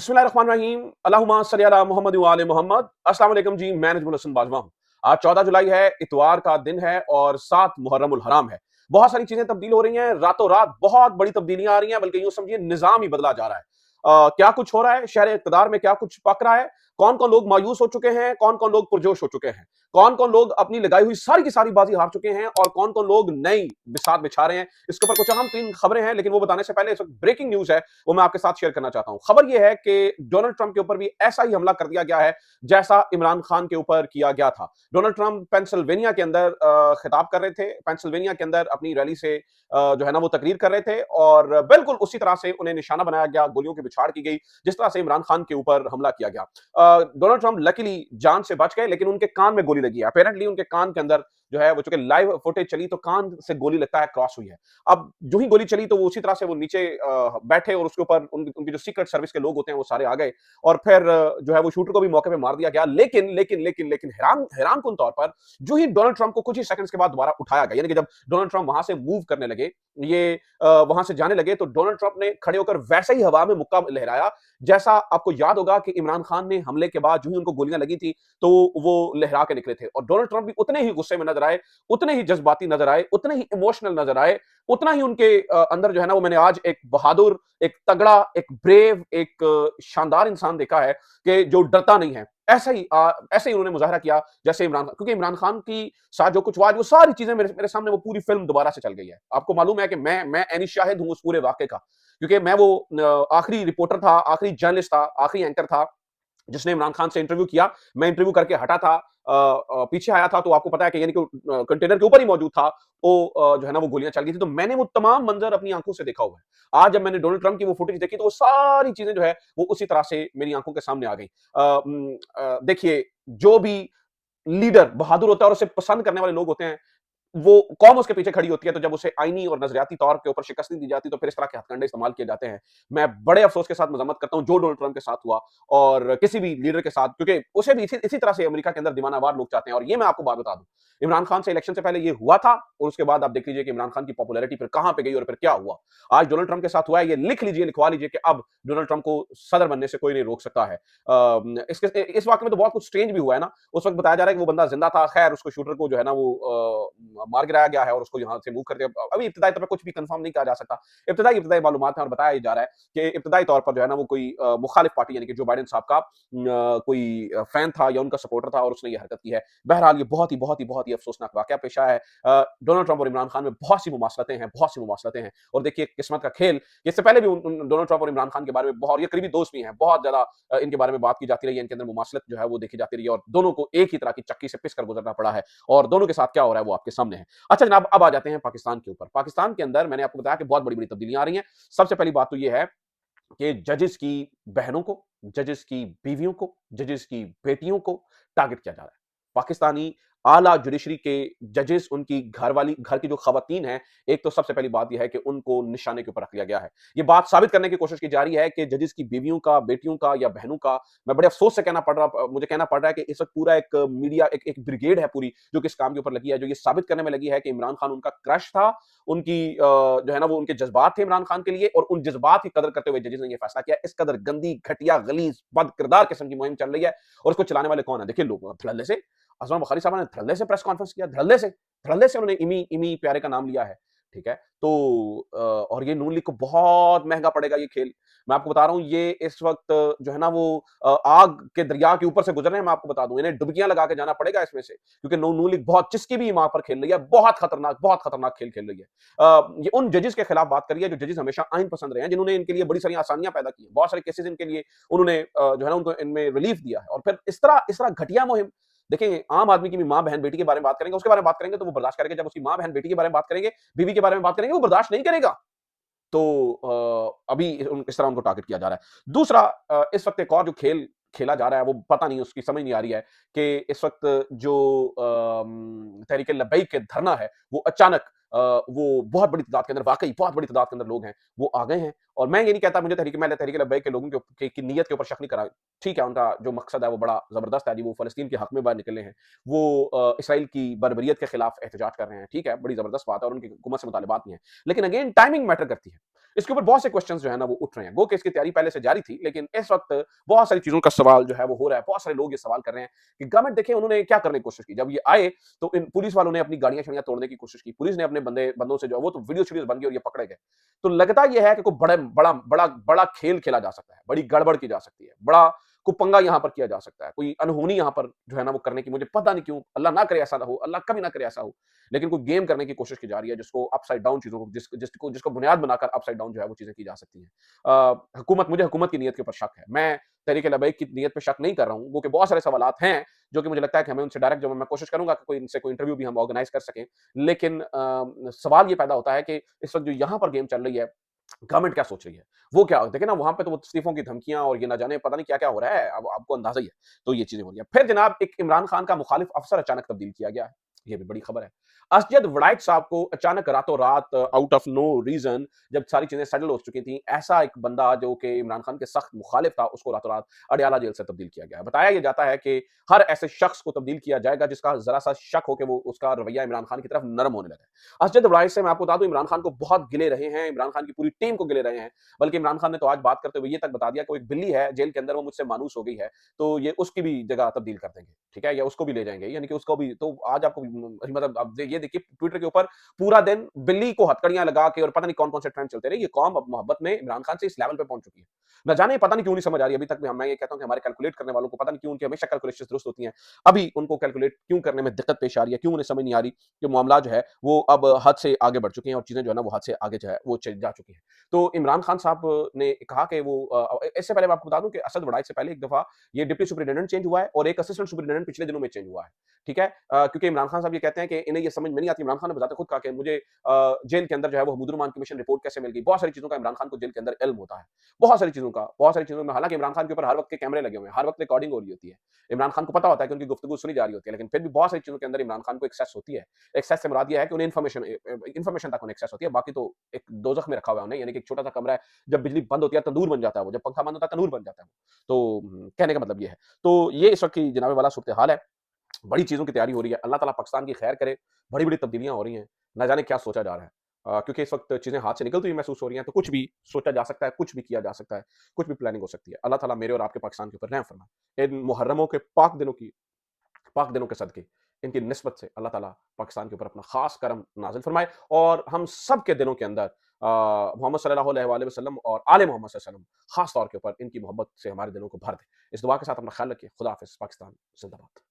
بسم اللہ الرحمن الرحیم۔ اللہم صلی علی محمد و آل محمد۔ السلام علیکم جی میں نجم الحسن باجوہ ہوں۔ آج چودہ جولائی ہے، اتوار کا دن ہے اور سات محرم الحرام ہے۔ بہت ساری چیزیں تبدیل ہو رہی ہیں۔ راتوں رات بہت بڑی تبدیلیاں آ رہی ہیں، بلکہ یوں سمجھیے نظام ہی بدلا جا رہا ہے۔ کیا کچھ ہو رہا ہے؟ شہر اقتدار میں کیا کچھ پک رہا ہے؟ کون کون لوگ مایوس ہو چکے ہیں، کون کون لوگ پرجوش ہو چکے ہیں؟ کون کون لوگ اپنی لگائی ہوئی ساری کی ساری بازی ہار چکے ہیں اور کون کون لوگ نئی بسات بچھا رہے ہیں؟ اس کے اوپر کچھ اہم تین خبریں ہیں، لیکن وہ بتانے سے پہلے اس وقت بریکنگ نیوز ہے، وہ میں آپ کے ساتھ شیئر کرنا چاہتا ہوں۔ خبر یہ ہے کہ ڈونلڈ ٹرمپ کے اوپر بھی ایسا ہی حملہ کر دیا گیا ہے جیسا عمران خان کے اوپر کیا گیا تھا۔ ڈونلڈ ٹرمپ پینسلوینیا کے اندر خطاب کر رہے تھے۔ پینسلوینیا کے اندر اپنی ریلی سے جو ہے نا، وہ تقریر کر رہے تھے اور بالکل اسی طرح سے انہیں نشانہ بنایا گیا، گولیوں کی بچھاڑ کی گئی، جس طرح سے عمران خان کے اوپر حملہ کیا گیا۔ ڈونلڈ ٹرمپ لکیلی جان سے بچ گئے لیکن ان کے کان میں گولی لگی۔ اپیرنٹلی ان کے کان کے اندر جو ہے وہ چونکہ لائیو فوٹیج چلی تو کان سے گولی لگتا ہے کراس ہوئی ہے۔ اب جو ہی گولی چلی تو وہ اسی طرح سے وہ نیچے بیٹھے اور اس کے اوپر ان کی جو سیکرٹ سروس کے لوگ ہوتے ہیں وہ سارے آ گئے۔ اور پھر جو ہے وہ شوٹر کو بھی موقع پہ مار دیا گیا۔ لیکن لیکن لیکن لیکن حیران حیران کن طور پر جو ہی ڈونلڈ ٹرمپ کو کچھ ہی سیکنڈز کے بعد دوبارہ اٹھایا گیا یعنی کہ جب ڈونلڈ ٹرمپ وہاں سے موو کرنے لگے، یہ وہاں سے جانے لگے، تو ڈونلڈ ٹرمپ نے کھڑے ہو کر ویسے ہی ہوا میں مکہ لہرایا۔ جیسا آپ کو یاد ہوگا کہ عمران خان نے حملے کے بعد جو ہی ان کو گولیاں لگی تھی تو وہ لہرا کے نکلے تھے۔ اور ڈونلڈ ٹرمپ بھی اتنے ہی غصے میں نظر نظر آئے، اتنے ہی جذباتی نظر آئے، اتنے ہی ایموشنل نظر آئے، اتنا ہی ان کے اندر جو ہے نا وہ میں نے آج ایک بہادر، ایک تگڑا، ایک بریو ایک شاندار انسان دیکھا ہے کہ جو ڈرتا نہیں ہے۔ ایسا ہی ایسے ہی انہوں نے مظاہرہ کیا، جیسے عمران خان، کیونکہ عمران خان کی ساتھ جو کچھ آج وہ ساری چیزیں میرے سامنے وہ پوری فلم دوبارہ سے چل گئی ہے۔ آپ کو معلوم ہے کہ میں میں اینی شاہد ہوں اس پورے واقعے کا، کیونکہ میں وہ آخری رپورٹر تھا، آخری جرنلسٹ تھا، آخری اینکر تھا۔ جس نے عمران خان سے انٹرویو کیا، میں انٹرویو کر کے ہٹا تھا پیچھے آیا تھا تو آپ کو پتا ہے کہ یعنی کہ کنٹینر کے اوپر ہی موجود تھا، وہ جو ہے نا وہ گولیاں چل گئی تھی تو میں نے وہ تمام منظر اپنی آنکھوں سے دیکھا ہوا ہے۔ آج جب میں نے ڈونلڈ ٹرمپ کی وہ فوٹیج دیکھی تو وہ ساری چیزیں جو ہے وہ اسی طرح سے میری آنکھوں کے سامنے آ گئی دیکھیے، جو بھی لیڈر بہادر ہوتا ہے اور اسے پسند کرنے والے لوگ ہوتے ہیں وہ قوم اس کے پیچھے کھڑی ہوتی ہے تو جب اسے آئینی اور نظریاتی طور کے اوپر شکست نہیں دی جاتی تو پھر اس طرح کے ہتھ کنڈے استعمال کیے جاتے ہیں۔ میں بڑے افسوس کے ساتھ مذمت کرتا ہوں جو ڈونلڈ ٹرمپ کے ساتھ ہوا اور کسی بھی لیڈر کے ساتھ کیونکہ اسے بھی اسی, اسی طرح سے امریکہ کے اندر دیوانہ وار لوگ چاہتے ہیں اور یہ میں آپ کو بات بتا دوں۔ عمران خان سے الیکشن سے پہلے یہ ہوا تھا اور اس کے بعد آپ دیکھ لیجیے کہ عمران خان کی پاپولیرٹی پھر کہاں پہ گئی اور پھر کیا ہوا۔ آج ڈونلڈ ٹرمپ کے ساتھ ہوا ہے یہ لکھ لیجیے لکھوا لیجیے کہ اب ڈونلڈ ٹرمپ کو صدر بننے سے کوئی نہیں روک سکتا ہے۔ اس اس واقعے میں تو بہت کچھ سٹرینج بھی ہوا ہے نا۔ اس وقت بتایا جا رہا ہے کہ وہ بندہ زندہ تھا خیر اس کو شوٹر کو جو ہے نا وہ مار گرایا گیا ہے اور اس کو یہاں سے موو کر کے ابھی ابتدائی طور پر کچھ بھی کنفرم نہیں کہا جا سکتا۔ ابتدائی ابتدائی معلومات ہیں اور بتایا جا رہا ہے کہ ابتدائی طور پر جو ہے نا وہ کوئی مخالف پارٹی یعنی کہ جو بائیڈن صاحب کا کوئی فین تھا یا ان کا سپورٹر تھا اور اس نے یہ حرکت کی ہے۔ بہرحال یہ بہت ہی بہت ہی بہت ہی افسوسناک واقعہ پیش آیا ہے۔ ڈونلڈ ٹرمپ اور عمران خان میں بہت سی مماثلتیں ہیں، بہت سی مماثلتیں ہیں۔ اور دیکھیے قسمت کا کھیل اس سے پہلے بھی ڈونلڈ ٹرمپ اور عمران خان کے بارے میں بہت، یہ قریبی دوست بھی ہیں، بہت زیادہ ان کے بارے میں بات کی جاتی رہی ہے، ان کے اندر مماثلت جو ہے وہ دیکھی جاتی رہی ہے اور دونوں کو ایک ہی طرح کی چکی سے پس کر گزرنا پڑا ہے۔ اور دونوں کے ساتھ کیا ہو رہا ہے وہ آپ کے سامنے سامنے ہیں۔ اچھا جناب، اب آ جاتے ہیں پاکستان کے اوپر۔ پاکستان کے اندر میں نے آپ کو بتایا کہ بہت بڑی بڑی تبدیلیاں آ رہی ہیں۔ سب سے پہلی بات تو یہ ہے کہ ججز کی بہنوں کو، ججز کی بیویوں کو، ججز کی بیٹیوں کو ٹارگٹ کیا جا رہا ہے۔ پاکستانی اعلیٰ جوڈیشری کے ججز ان کی گھر والی، گھر کی جو خواتین ہیں، ایک تو سب سے پہلی بات یہ ہے کہ ان کو نشانے کے اوپر رکھ لیا گیا ہے۔ یہ بات ثابت کرنے کی کوشش کی جا رہی ہے کہ ججز کی بیویوں کا، بیٹیوں کا یا بہنوں کا، میں بڑے افسوس سے کہنا پڑ رہا، مجھے کہنا پڑ رہا ہے کہ اس وقت پورا ایک میڈیا ایک ایک بریگیڈ ہے پوری جو کہ اس کام کے اوپر لگی ہے۔ جو یہ ثابت کرنے میں لگی ہے کہ عمران خان ان کا کرش تھا، ان کی جو ہے نا، وہ ان کے جذبات تھے عمران خان کے لیے اور ان جذبات کی قدر کرتے ہوئے ججز نے یہ فیصلہ کیا۔ اس قدر گندی، گھٹیا، غلیظ بد کردار قسم کی مہم چل رہی ہے اور اس کو چلانے والے کون ہیں؟ دیکھیں لوگ سے اسلام بخاری صاحب نے دھڑلے سے پریس کانفرنس کیا، دھڑلے سے دھڑلے سے انہوں نے امی امی پیارے کا نام لیا ہے، ٹھیک ہے؟ تو اور یہ نون لیگ کو بہت مہنگا پڑے گا یہ کھیل۔ میں آپ کو بتا رہا ہوں، یہ اس وقت جو ہے نا وہ آگ کے دریا کے اوپر سے گزر رہے ہیں، میں آپ کو بتا دوں۔ انہیں ڈبکیاں لگا کے جانا پڑے گا اس میں سے، کیونکہ نون نون لیگ بہت چسکی بھی وہاں پر کھیل رہی ہے، بہت خطرناک بہت خطرناک کھیل کھیل رہی ہے۔ یہ ان ججز کے خلاف بات کر رہی ہے جو ججز ہمیشہ آئین پسند رہے ہیں، جنہوں نے ان کے لیے بڑی ساری آسانیاں پیدا کی ہیں۔ بہت سارے کیسز ان کے لیے انہوں نے جو ہے نا ان کو ان میں ریلیف دیا ہے۔ اور پھر اس طرح اس طرح گھٹیا مہم دیکھیں، عام آدمی کی بھی ماں بہن بیٹی کے بارے میں بات کریں گے، اس کے بارے میں بات کریں گے تو وہ برداشت کریں گے جب اس کی ماں بہن بیٹی کے بارے میں بات کریں گے، بیوی کے بارے میں بات کریں گے، وہ برداشت نہیں کرے گا۔ تو ابھی اس طرح ان کو ٹارگٹ کیا جا رہا ہے۔ دوسرا اس وقت ایک اور جو کھیل، کھیلا جا رہا ہے، وہ پتہ نہیں، اس کی سمجھ نہیں آ رہی ہے کہ اس وقت جو تحریک لبیک کے دھرنا ہے، وہ اچانک وہ بہت بڑی تعداد کے اندر، واقعی بہت بڑی تعداد کے اندر لوگ ہیں، وہ آ گئے ہیں اور میں یہ نہیں کہتا مجھے تحریک میں تحریک لبیک کے لوگوں کی نیت کے اوپر شک نہیں کرا، ٹھیک ہے، ان کا جو مقصد ہے وہ بڑا زبردست ہے جی وہ فلسطین کے حق میں باہر نکلے ہیں، وہ اسرائیل کی بربریت کے خلاف احتجاج کر رہے ہیں، ٹھیک ہے، بڑی زبردست بات ہے اور ان کی حکومت سے مطالبات نہیں ہیں، لیکن اگین ٹائمنگ میٹر کرتی ہے۔ اس کے اوپر بہت سے کوشچنز جو ہے نا وہ اٹھ رہے ہیں۔ گو کہ اس کی تیاری پہلے سے جاری تھی، لیکن اس وقت بہت ساری چیزوں کا سوال جو ہے وہ ہو رہا ہے۔ بہت سارے لوگ یہ سوال کر رہے ہیں کہ گورنمنٹ دیکھیں انہوں نے کیا کرنے کی کوشش کی۔ جب یہ آئے تو ان پولیس والوں نے اپنی گاڑیاں شڑیاں توڑنے کی کوشش کی۔ پولیس نے اپنے بندے، بندوں سے جو وہ تو ویڈیو شیڈیوز بن گئی اور یہ پکڑے گئے۔ تو لگتا یہ ہے کہ کوئی بڑے، بڑا بڑا بڑا کھیل کھیلا جا سکتا ہے، بڑی گڑبڑ کی جا سکتی ہے، بڑا کو پنگا یہاں پر کیا جا سکتا ہے، کوئی انہونی یہاں پر جو ہے نا وہ کرنے کی مجھے پتہ نہیں کیوں، اللہ نہ کرے ایسا نہ ہو، اللہ کبھی نہ کرے ایسا ہو، لیکن کوئی گیم کرنے کی کوشش کی جا رہی ہے جس کو اپ سائڈ ڈاؤن چیزوں کو، جس جس کو جس کو بنیاد بنا کر اپ سائڈ ڈاؤن جو ہے وہ چیزیں کی جا سکتی ہیں۔ حکومت، مجھے حکومت کی نیت کے اوپر شک ہے۔ میں تحریک لبیک کی نیت پہ شک نہیں کر رہا ہوں وہ کہ بہت سارے سوالات ہیں جو کہ مجھے لگتا ہے کہ ہمیں ان سے ڈائریکٹ جو میں کوشش کروں گا کہ کوئی ان سے کوئی انٹرویو بھی ہم آرگنائز کر سکیں۔ لیکن سوال یہ پیدا ہوتا ہے کہ اس وقت جو یہاں پر گیم چل رہی ہے گورنمنٹ کیا سوچ رہی ہے؟ وہ کیا دیکھیں نا، وہاں پہ تو وہ تصریفوں کی دھمکیاں اور یہ نہ جانے پتہ نہیں کیا کیا ہو رہا ہے، اب آپ کو اندازہ ہی ہے۔ تو یہ چیزیں ہو رہی ہیں۔ پھر جناب، ایک عمران خان کا مخالف افسر اچانک تبدیل کیا گیا ہے۔ یہ بھی بڑی خبر ہے۔ اسجد وڑائٹ صاحب کو اچانک راتوں رات آؤٹ آف نو ریزن جب ساری چیزیں سیٹل ہو چکی تھیں، ایسا ایک بندہ جو کہ عمران خان کے سخت مخالف تھا، اس کو راتوں رات اڈیالہ جیل سے تبدیل کیا گیا۔ بتایا یہ جاتا ہے کہ ہر ایسے شخص کو تبدیل کیا جائے گا جس کا ذرا سا شک ہو کہ وہ اس کا رویہ عمران خان کی طرف نرم ہونے لگا ہے۔ اسجد وڑائٹ سے میں آپ کو بتا دوں، عمران خان کو بہت گلے رہے ہیں، عمران خان کی پوری ٹیم کو گلے رہے ہیں۔ بلکہ عمران خان نے تو آج بات کرتے ہوئے یہ تک بتا دیا کہ وہ ایک بلی ہے، جیل کے اندر وہ مجھ سے مانوس ہو گئی ہے، تو یہ اس کی بھی جگہ تبدیل کر دیں گے۔ ٹھیک ہے، یا اس کو بھی لے جائیں گے یعنی کہ اس کو بھی تو آج آپ کو مطلب اب یہ دیکھیے ٹویٹر کے اوپر پورا دن بلی کو ہتکڑیاں لگا کے اور پتہ نہیں کون کون سے ٹرینڈ چلتے رہے، یہ قوم اب محبت میں عمران خان سے اس لیول پہ پہنچ چکی ہے۔ نہ جانے پتہ نہیں کیوں نہیں سمجھ آ رہی، ابھی تک میں یہ کہتا ہوں کہ ہمارے کیلکولیٹ کرنے والوں کو پتہ نہیں کیوں ان کی ہمیشہ کیلکولیشن درست ہوتی ہیں۔ ابھی ان کو کیلکولیٹ کیوں کرنے میں دقت پیش آ رہی ہے، کیوں انہیں سمجھ نہیں آ رہی کہ معاملہ جو ہے وہ اب حد سے آگے بڑھ چکے ہیں اور چیزیں جو ہے نا وہ حد سے آگے جو ہے وہ جا چکی ہیں۔ تو عمران خان صاحب نے کہا کہ وہ اس سے پہلے میں آپ کو بتا دوں کہ اسد وڑائی سے پہلے ایک دفعہ یہ ڈپٹی سپرنٹینڈنٹ چینج ہوا ہے اور ایک اسسٹنٹ سپرنٹینڈنٹ پچھلے دنوں میں چینج ہوا ہے۔ ٹھیک ہے؟ کیونکہ عمران خان صاحب یہ کہتے ہیں کہ انہیں یہ سمجھ میں نہیں آتی، عمران خان نے بتاتے خود کہا کہ مجھے جیل کے اندر جو ہے وہ حمود الرحمان کمیشن رپورٹ کیسے مل گئی؟ بہت ساری چیزوں کا عمران خان کو جیل کے اندر علم ہوتا ہے۔ بہت ساری چیزوں کا، بہت ساری چیزوں میں، حالانکہ عمران خان کے اوپر ہر وقت کے کیمرے لگے ہوئے ہیں، ہر وقت ریکارڈنگ ہو رہی ہوتی ہے۔ عمران خان کو پتا ہوتا ہے کہ ان کی گفتگو سنی جا رہی ہوتی ہے، لیکن پھر بھی بہت ساری چیزوں کے اندر عمران خان کو ایکسیس ہوتی ہے۔ ایکسیس سے مراد یہ ہے کہ انہیں انفارمیشن انفارمیشن تک انہیں ایکسیس ہوتی ہے، باقی تو ایک دوزخ میں رکھا ہوا ہے انہیں یعنی کہ ایک چھوٹا سا کمرہ ہے، جب بجلی بند ہوتی ہے تندور بن جاتا ہے وہ، جب پنکھا بند ہوتا ہے تندور بن جاتا ہے وہ۔ تو کہنے کا مطلب یہ ہے۔ تو یہ اس وقت کی جناب والا صورتحال ہے۔ بڑی چیزوں کی تیاری ہو رہی ہے۔ اللہ تعالیٰ پاکستان کی خیر کرے، بڑی بڑی تبدیلیاں ہو رہی ہیں۔ نہ جانے کیا سوچا جا رہا ہے۔ کیونکہ اس وقت چیزیں ہاتھ سے نکلتی ہوئی محسوس ہو رہی ہیں، تو کچھ بھی سوچا جا سکتا ہے، کچھ بھی کیا جا سکتا ہے، کچھ بھی پلاننگ ہو سکتی ہے۔ اللہ تعالیٰ میرے اور آپ کے پاکستان کے اوپر رحم فرمائے۔ ان محرموں کے پاک دنوں کی، پاک دنوں کے صدقے، ان کی نسبت سے اللہ تعالیٰ پاکستان کے اوپر اپنا خاص کرم نازل فرمائے۔ اور ہم سب کے دنوں کے اندر محمد صلی اللہ علیہ وسلم اور آل محمد صلی اللہ علیہ وسلم خاص طور کے اوپر ان کی محبت سے ہمارے دلوں کو بھر دے۔ اس دعا کے ساتھ اپنا خیال رکھیے۔ خدا حافظ، پاکستان زندہ باد۔